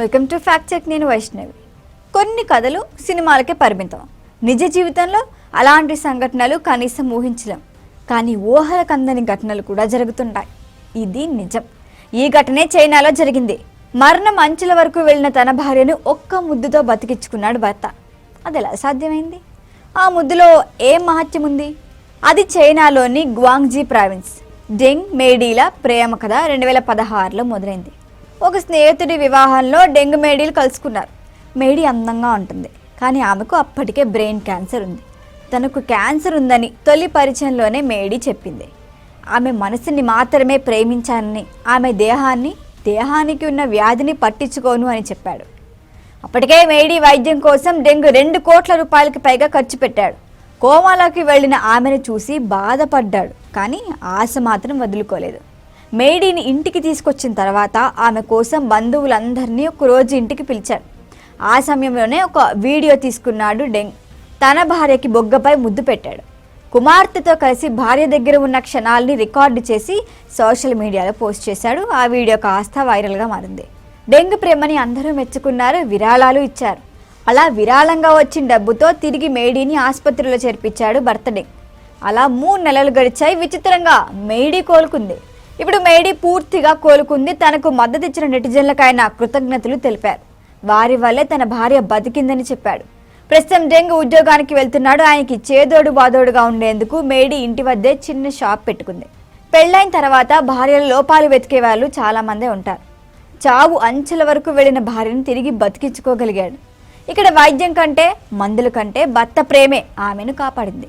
Welcome to fact check నేను వైష్ణవి. కొన్ని కథలు సినిమాలకే పరిమితం. నిజ జీవితంలో అలాంటి సంఘటనలు కనీసం ఊహించలేం. కానీ ఊహలకు అందని ఘటనలు కూడా జరుగుతుంటాయి. ఇది నిజం. ఈ ఘటనే చైనాలో జరిగింది. మరణం అంచుల వరకు వెళ్ళిన తన భార్యను ఒక్క ముద్దుతో బతికించుకున్నాడు భర్త. అది ఎలా సాధ్యమైంది? ఆ ముద్దులో ఏం మహత్యం ఉంది? అది చైనాలోని గ్వాంగ్జీ ప్రావిన్స్. డెంగ్ మేడీల ప్రేమ కథ రెండు వేల పదహారులో మొదలైంది. ఒక స్నేహితుడి వివాహంలో డెంగ్యూ మేడీలు కలుసుకున్నారు. మేడీ అందంగా ఉంటుంది. కానీ ఆమెకు అప్పటికే బ్రెయిన్ క్యాన్సర్ ఉంది. తనకు క్యాన్సర్ ఉందని తొలి పరిచయంలోనే మేడీ చెప్పింది. ఆమె మనసుని మాత్రమే ప్రేమించానని ఆమె దేహాన్ని దేహానికి ఉన్న వ్యాధిని పట్టించుకోను అని చెప్పాడు. అప్పటికే మేడీ వైద్యం కోసం డెంగు రెండు కోట్ల రూపాయలకి పైగా ఖర్చు పెట్టాడు. కోమాలోకి వెళ్ళిన ఆమెను చూసి బాధపడ్డాడు. కానీ ఆశ మాత్రం వదులుకోలేదు. మేడీని ఇంటికి తీసుకొచ్చిన తర్వాత ఆమె కోసం బంధువులందరినీ ఒక రోజు ఇంటికి పిలిచాడు. ఆ సమయంలోనే ఒక వీడియో తీసుకున్నాడు డెంగ్. తన భార్యకి బొగ్గపై ముద్దు పెట్టాడు. కుమార్తెతో కలిసి భార్య దగ్గర ఉన్న క్షణాల్ని రికార్డు చేసి సోషల్ మీడియాలో పోస్ట్ చేశాడు. ఆ వీడియో కాస్త వైరల్గా మారింది. డెంగ్ ప్రేమని అందరూ మెచ్చుకున్నారు విరాళాలు ఇచ్చారు. అలా విరాళంగా వచ్చిన డబ్బుతో తిరిగి మేడీని ఆసుపత్రిలో చేర్పించాడు భర్త డెంగ్. అలా మూడు నెలలు గడిచాయి విచిత్రంగా. మేడీ కోలుకుంది. ఇప్పుడు మేడీ పూర్తిగా కోలుకుంది. తనకు మద్దతు ఇచ్చిన నెటిజన్లకు ఆయన కృతజ్ఞతలు తెలిపారు. వారి వల్లే తన భార్య బతికిందని చెప్పాడు. ప్రస్తుతం డెంగ్ ఉద్యోగానికి వెళ్తున్నాడు. ఆయనకి చేదోడు బాదోడుగా ఉండేందుకు మేడీ ఇంటి వద్దే చిన్న షాప్ పెట్టుకుంది. పెళ్ళైన తర్వాత భార్యల లోపాలు వెతికే వాళ్ళు చాలామందే ఉంటారు. చావు అంచెల వరకు వెళ్ళిన భార్యను తిరిగి బతికించుకోగలిగాడు. ఇక్కడ వైద్యం కంటే మందుల కంటే భర్త ప్రేమే ఆమెను కాపాడింది.